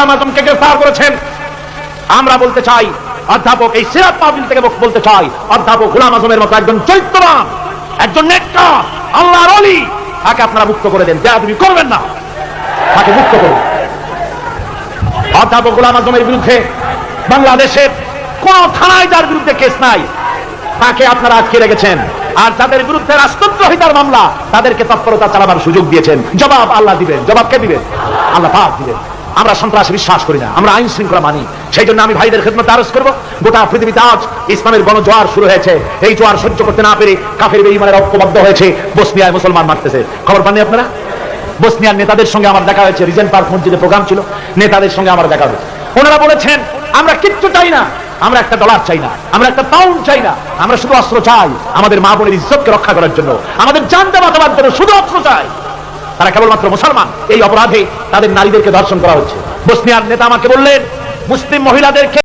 গোলাম আজমকে গ্রেফতার করেছেন। আমরা বলতে চাই, অধ্যাপক এই সিরাত মাহফিল থেকে বলতে চাই, অধ্যাপক গোলাম আজমের মতো একজন চরিত্রবান, একজন নেতা আল্লাহর অলি তাকে আপনারা মুক্ত করে দেন। যা তুমি করবেন না। তাকে মুক্ত করুন। অধ্যাপক গোলাম আজমের বিরুদ্ধে বাংলাদেশের কোন থানায় যার বিরুদ্ধে কেস নাই, তাকে আপনারা আটকে রেখেছেন। আর যাদের বিরুদ্ধে রাষ্ট্রদ্রোহিতার মামলা, তাদেরকে তৎপরতা চালাবার সুযোগ দিয়েছেন। জবাব আল্লাহ দিবেন। জবাব কে দিবেন? আল্লাহ পাক দিবেন। আমরা সন্ত্রাসে বিশ্বাস করি না, আমরা আইন শৃঙ্খলা মানি। সেই জন্য আমি ভাইদের খেদমত আরজ করব। গোটা পৃথিবীতে আজ ইসলামের গণজোয়ার শুরু হয়েছে। এই জোয়ার সহ্য করতে না পেরে কাফের বেঈমানের ঐক্যবদ্ধ হয়েছে। বসনিয়ায় মুসলমান মারতেছে। খবর পাননি আপনারা? বসনিয়ার নেতাদের সঙ্গে আমার দেখা হয়েছে। রিজেন্ট পার্ক মসজিদে প্রোগ্রাম ছিল। নেতাদের সঙ্গে আমার দেখা হয়েছে। ওনারা বলেছেন, আমরা কিচ্ছু চাই না। আমরা একটা ডলার চাই না। আমরা একটা পাউন্ড চাই না। আমরা শুধু অস্ত্র চাই আমাদের মা বোনের ইজ্জতকে রক্ষা করার জন্য। আমাদের জানতে বাঁচাবার জন্য শুধু অস্ত্র চাই। তারা কেবলমাত্র মুসলমান। এই অপরাধে তাদের নারীদেরকে ধর্ষণ করা হচ্ছে। বসনিয়ার নেতা আমাকে বললেন, মুসলিম মহিলাদেরকে